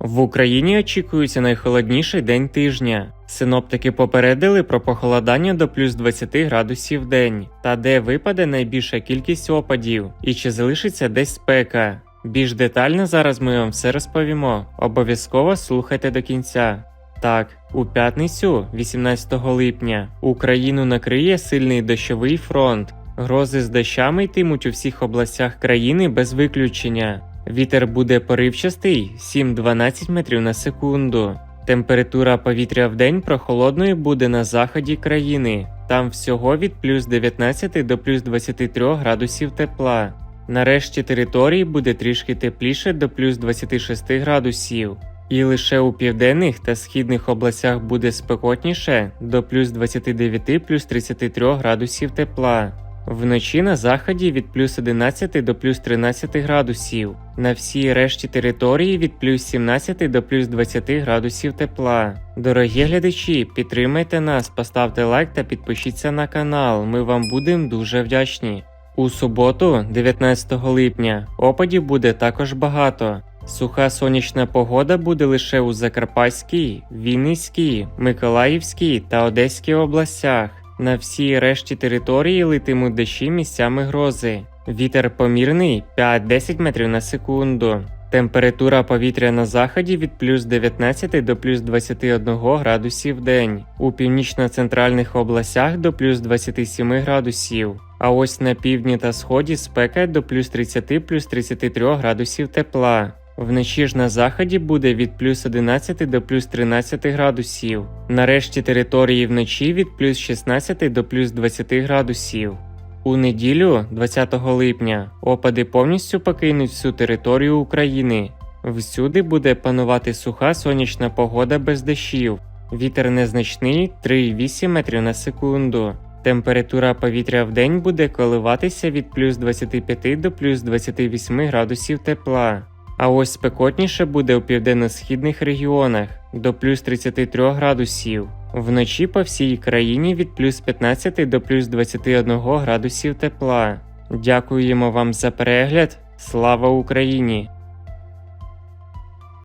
В Україні очікується найхолодніший день тижня. Синоптики попередили про похолодання до плюс 20 градусів день, та де випаде найбільша кількість опадів і чи залишиться десь спека. Більш детально зараз ми вам все розповімо. Обов'язково слухайте до кінця. Так, у п'ятницю, 18 липня, Україну накриє сильний дощовий фронт. Грози з дощами йтимуть у всіх областях країни без виключення. Вітер буде поривчастий 7-12 метрів на секунду. Температура повітря в день прохолодною буде на заході країни. Там всього від плюс 19 до плюс 23 градусів тепла. Нарешті території буде трішки тепліше до плюс 26 градусів. І лише у південних та східних областях буде спекотніше до плюс 29 плюс 33 градусів тепла. Вночі на заході від плюс 11 до плюс 13 градусів. На всій решті території від плюс 17 до плюс 20 градусів тепла. Дорогі глядачі, підтримайте нас, поставте лайк та підпишіться на канал. Ми вам будемо дуже вдячні. У суботу, 19 липня, опадів буде також багато. Суха сонячна погода буде лише у Закарпатській, Вінницькій, Миколаївській та Одеській областях. На всій решті території литимуть дощі місцями грози. Вітер помірний 5-10 метрів на секунду. Температура повітря на заході від плюс 19 до плюс 21 градусів в день, у північно-центральних областях до плюс 27 градусів. А ось на півдні та сході спека до плюс 30 плюс 33 градусів тепла. Вночі ж на заході буде від плюс 11 до плюс 13 градусів. Нарешті території вночі від плюс 16 до плюс 20 градусів. У неділю, 20 липня, опади повністю покинуть всю територію України. Всюди буде панувати суха сонячна погода без дощів. Вітер незначний 3,8 метрів на секунду. Температура повітря в день буде коливатися від плюс 25 до плюс 28 градусів тепла. А ось спекотніше буде у південно-східних регіонах до плюс 33 градусів. Вночі по всій країні від плюс 15 до плюс 21 градусів тепла. Дякуємо вам за перегляд. Слава Україні!